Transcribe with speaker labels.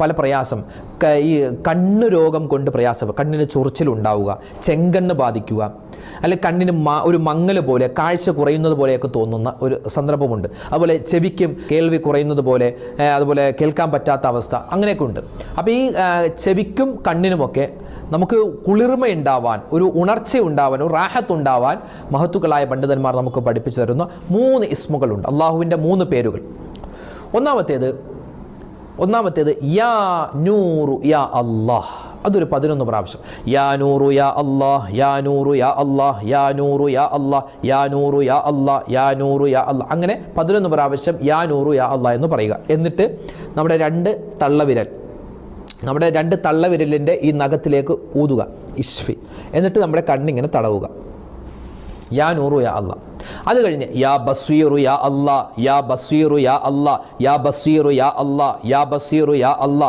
Speaker 1: പല പ്രയാസം. ഈ കണ്ണ് രോഗം കൊണ്ട് പ്രയാസം. കണ്ണിന് ചൊറിച്ചിലുണ്ടാവുക ചെങ്കണ്ണ് ബാധിക്കുക അല്ലെ കണ്ണിന് ഒരു മങ്ങൽ പോലെ കാഴ്ച കുറയുന്നത് പോലെയൊക്കെ തോന്നുന്ന ഒരു സന്ദർഭമുണ്ട്. അതുപോലെ ചെവിക്കും കേൾവി കുറയുന്നത് പോലെ അതുപോലെ കേൾക്കാൻ പറ്റാത്ത അവസ്ഥ അങ്ങനെയൊക്കെ ഉണ്ട്. അപ്പോൾ ഈ ചെവിക്കും കണ്ണിനുമൊക്കെ നമുക്ക് കുളിർമ ഉണ്ടാവാൻ ഒരു ഉണർച്ച ഉണ്ടാവാൻ ഒരു റാഹത്ത് ഉണ്ടാവാൻ മഹത്തുക്കളായ പണ്ഡിതന്മാർ നമുക്ക് പഠിപ്പിച്ചു തരുന്ന മൂന്ന് ഇസ്മുകളുണ്ട്. അള്ളാഹുവിന്റെ മൂന്ന് പേരുകൾ. ഒന്നാമത്തേത് ഒന്നാമത്തേത് യാ നൂറു യാ അല്ലാഹ്. അതൊരു പതിനൊന്ന് പ്രാവശ്യം. യാ നൂറു യാ അല്ലാഹ് യാ നൂറു യാ അല്ലാഹ് യാ നൂറു യാ അല്ലാഹ് യാ നൂറു യാ അല്ലാഹ് യാ നൂറു യാ അല്ലാഹ്. അങ്ങനെ പതിനൊന്ന് പ്രാവശ്യം യാ നൂറു യാ അല്ലാഹ് എന്ന് പറയുക. എന്നിട്ട് നമ്മുടെ രണ്ട് തള്ളവിരൽ നമ്മുടെ രണ്ട് തള്ളവിരലിന്റെ ഈ നഖത്തിലേക്ക് ഊതുക. ഇഷ്ഫി. എന്നിട്ട് നമ്മുടെ കണ്ണിങ്ങനെ തടവുക. യാ നൂറു യാ അല്ല അത് കഴിഞ്ഞ് യാ ബസീറു യാ അല്ലാ യാ ബസീറു യാ അല്ലാ യാ ബസീറു യാ അല്ലാ യാ ബസീറു യാ അല്ലാ.